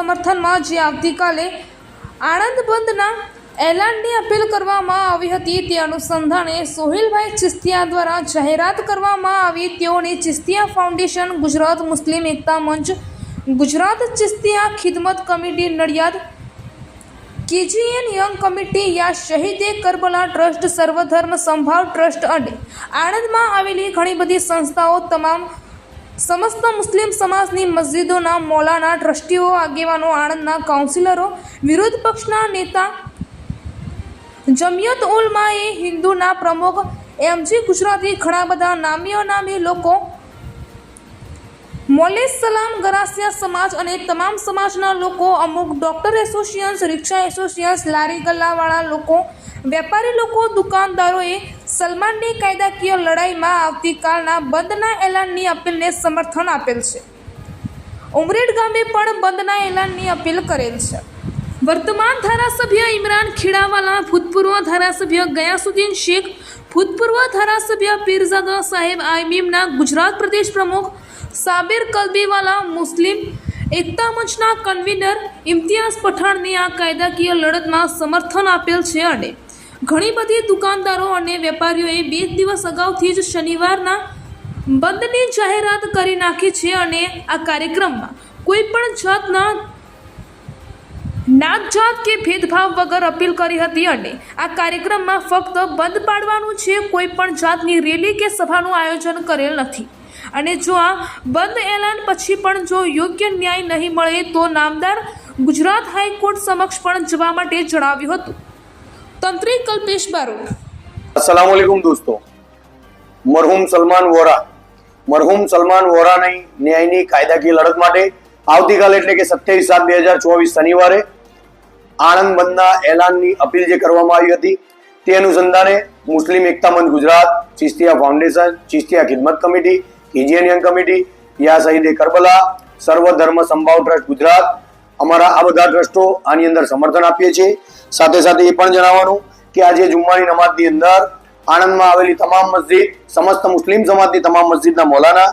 સમર્થનમાં જે આવતીકાલે આણંદ બંધના એલાનની અપીલ કરવામાં આવી હતી, તે અનુસંધાને સોહેલભાઈ ચિસ્તિયા દ્વારા જાહેરાત કરવામાં આવી. તેઓની Chistiya foundation, Gujarat Muslim Ekta Manch, Gujarat Chistiya Khidmat committee, Nadiad KGN young committee Ya Shahide Karbala trust, Sarvadharma Sambhav trust અને આણંદમાં આવેલી ઘણી બધી સંસ્થાઓ, તમામ સમસ્ત મુસ્લિમ સમાજની મસ્જિદોના મોલાના ટ્રસ્ટીઓ, આગેવાનો, આણંદના કાઉન્સિલરો, વિરોધ પક્ષના નેતા જમિયત ઉલમાએ હિન્દુના પ્રમુખ એમજી ગુજરાતી ઘણા બધા નામી અનામી લોકો મોલેસ સલામ ગરાસિયા સમાજ અને તમામ સમાજના લોકો, અમુક ડોક્ટર એસોસિએશન્સ રિક્ષા એસોસિએશન્સ લારી ગલ્લાવાળા લોકો, વેપારી લોકો, દુકાનદારોએ સલમાનની કાયદાકીય લડાઈમાં આવતીકાલના બંધના એલાનની અપીલને સમર્થન આપેલ છે. ઉમરેડ ગામે પણ બંધના એલાનની અપીલ કરેલ છે. વર્તમાન ધારાસભ્ય ઇમરાન ખીડાવાલા, ભૂતપૂર્વ ધારાસભ્ય ગયાસુદ્દીન શેખ, ભૂતપૂર્વ ધારાસભ્ય પીરઝાદા સાહેબ આઈમીમના ગુજરાત પ્રદેશ પ્રમુખ સાબિર કલબીવાલા, મુસ્લિમ એકતા મંચના કન્વીનર ઇમ્તિયાઝ પઠાણની આ કાયદાકીય લડતમાં સમર્થન આપેલ છે અને ઘણી બધી દુકાનદારો અને વેપારીઓએ બે દિવસ અગાઉથી જ શનિવારના બંધની જાહેરાત કરી નાખી છે અને આ કાર્યક્રમમાં કોઈ પણ જાતના નાત જાત કે ભેદભાવ વગર અપીલ કરી હતી અને આ કાર્યક્રમમાં ફક્ત બંધ પાડવાનું છે, કોઈ પણ જાતની રેલી કે સભાનું આયોજન કરેલ નથી. અને જો આ બંધ એલાન પછી પણ જો યોગ્ય ન્યાય નહીં મળે તો નામદાર ગુજરાત હાઈકોર્ટ સમક્ષ પણ જવા માટે જણાવ્યું હતું. તંત્રી કલ્પેશ બારોટ अस्सलाम वालेकुम दोस्तों મરહુમ સલમાન વોરા મરહુમ સલમાન વોરાની ન્યાયની કાયદાકીય લડત માટે આવતીકાલે એટલે કે સત્યાવીસ સાત બે હજાર ચોવીસ શનિવારે આણંદ બંધના એલાનની અપીલ જે કરવામાં આવી હતી તે અનુસંધાને Muslim Ekta Manch Gujarat Chishtiya foundation Chishtiya Khidmat committee KGN young committee યા શહીદે કરબલા સર્વ ધર્મ સંભાવ ટ્રસ્ટ ગુજરાત અમારા આ બધા ટ્રસ્ટો આની અંદર સમર્થન આપીએ છીએ. સાથે સાથે એ પણ જણાવવાનું કે આજે જુમ્માની નમાજની અંદર આણંદમાં આવેલી તમામ મસ્જિદ, સમસ્ત મુસ્લિમ સમાજની તમામ મસ્જિદના મૌલાના,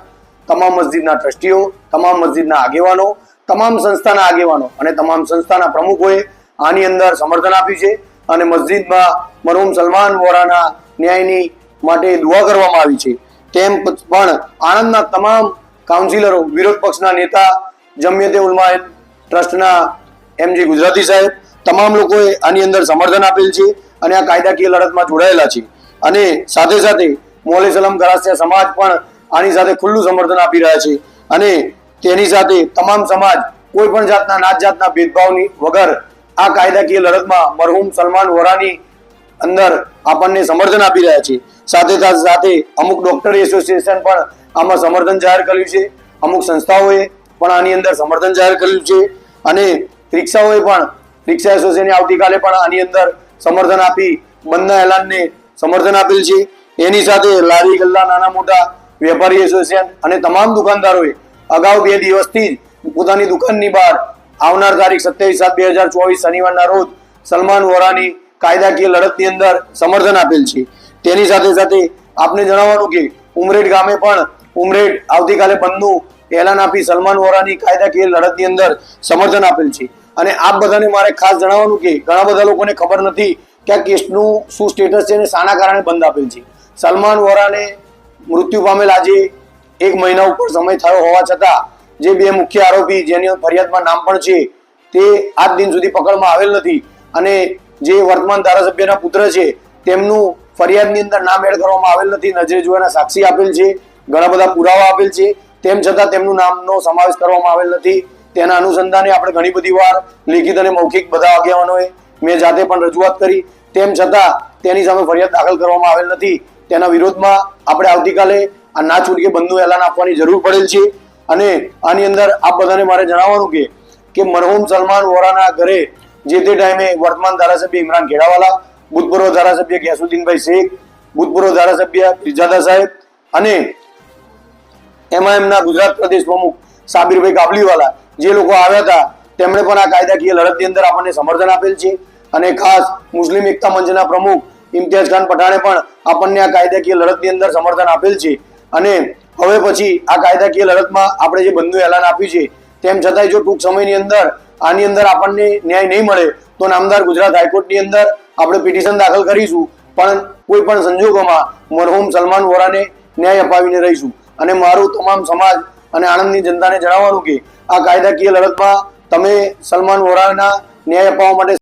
તમામ મસ્જિદના ટ્રસ્ટીઓ, તમામ મસ્જિદના આગેવાનો, તમામ સંસ્થાના આગેવાનો અને તમામ સંસ્થાના પ્રમુખોએ આની અંદર સમર્થન આપ્યું છે અને મસ્જિદમાં મરહુમ સલમાન વોરાના ન્યાયની માટે દુઆ કરવામાં આવી છે. તેમ પણ આણંદના તમામ કાઉન્સિલરો, વિરોધ પક્ષના નેતા જમ્યતે ઉલમા ટ્રસ્ટના એમજી ગુજરાતી સાહેબ, તમામ લોકોએ આની અંદર સમર્થન આપેલ છે અને આ કાયદાકીય લડતમાં જોડાયેલા છે. અને સાથે સાથે મોલે સલમ ગરાસિયા સમાજ પણ આની સાથે ખુલ્લું સમર્થન આપી રહ્યા છે. અને તેની સાથે તમામ સમાજ, કોઈ પણ જાતના, નાત જાતના ભેદભાવની વગર આ કાયદાકીય લડતમાં મરહુમ સલમાન વોરાની અંદર આપણને સમર્થન આપી રહ્યા છે. સાથે સાથે અમુક ડોક્ટર એસોસિએશન પણ આમાં સમર્થન જાહેર કર્યું છે. અમુક સંસ્થાઓએ પણ આની અંદર સમર્થન જાહેર કર્યું છે. અને રિક્ષાઓએ પણ, રિક્ષા એસોસિએશને આવતીકાલે પણ આની અંદર સમર્થન આપી, બંધના એલાનને સમર્થન આપેલ છે. એની સાથે લારી ગલ્લા, નાના મોટા વેપારી એસોસિએશન અને તમામ દુકાનદારોએ અગાઉ બે દિવસથી જ પોતાની દુકાનની બહાર આવનાર તારીખ સત્યાવીસ સાત બે હજાર ચોવીસ શનિવારના રોજ સલમાન વોરાની કાયદાકીય લડતની અંદર સમર્થન આપેલ છે. તેની સાથે સાથે આપને જણાવવાનું કે ઉમરેડ ગામે પણ ઉમરેડ આવતીકાલે બંધનું એલાન આપી સલમાન વોરાની કાયદાકીય લડતની અંદર સમર્થન આપેલ છે. અને આપ બધાને મારે ખાસ જણાવવાનું કે ઘણા બધા લોકોને ખબર નથી કે આ કેસનું શું સ્ટેટસ છે અને શાના કારણે બંધ આપેલ છે. સલમાન વોરાને મૃત્યુ પામેલ આજે એક મહિના ઉપર સમય થયો હોવા છતાં જે બે મુખ્ય આરોપી જેની ફરિયાદમાં નામ પણ છે તે આજ દિન સુધી પકડમાં આવેલ નથી અને જે વર્તમાન ધારાસભ્યના પુત્ર છે તેમનું ફરિયાદની અંદર નામ એડ કરવામાં આવેલ નથી, નજરે જોવાના સાક્ષી આપેલ છે, ઘણા બધા પુરાવા આપેલ છે. તેમ છતાં તેમનું નામનો સમાવેશ કરવામાં આવેલ નથી. તેના અનુસંધાને આપણે ઘણી બધી વાર લેખિત અને મૌખિક બધા આગેવાનોએ મેં જાતે પણ રજૂઆત કરી. તેમ છતાં તેની સામે ફરિયાદ દાખલ કરવામાં આવેલ નથી. તેના વિરોધમાં આપણે આવતીકાલે આ ના છૂટકે બંધનું એલાન આપવાની જરૂર પડેલ છે. અને આની અંદર આપ બધાને મારે જણાવવાનું કે કે મરહુમ સલમાન વોરાના ઘરે જે તે ટાઈમે વર્તમાન ધારાસભ્ય ઇમરાન ખેડાવાલા, ભૂતપૂર્વ ધારાસભ્ય ગયાસુદ્દીનભાઈ શેખ, ભૂતપૂર્વ ધારાસભ્ય ફિરજાદા સાહેબ અને એમાં એમના ગુજરાત પ્રદેશ પ્રમુખ સાબિરભાઈ કાબલીવાલા જે લોકો આવ્યા હતા, તેમણે પણ આ કાયદાકીય લડતની અંદર આપણને સમર્થન આપેલ છે. અને ખાસ મુસ્લિમ એકતા મંચના પ્રમુખ ઇમ્તિયાઝ ખાન પઠાણે પણ આપણને આ કાયદાકીય લડતની અંદર સમર્થન આપેલ છે. અને હવે પછી આ કાયદાકીય લડતમાં આપણે જે બંધનું એલાન આપ્યું છે, તેમ છતાંય જો ટૂંક સમયની અંદર આની અંદર આપણને ન્યાય નહીં મળે, તો નામદાર ગુજરાત હાઈકોર્ટની અંદર આપણે પિટિશન દાખલ કરીશું. પણ કોઈ પણ સંજોગોમાં મરહુમ સલમાન વોરાને ન્યાય અપાવીને રહીશું. અને મારું તમામ સમાજ અને આણંદની જનતાને જણાવવાનું કે આ કાયદાકીય લડતમાં તમે સલમાન વોરાના ન્યાય અપાવવા માટે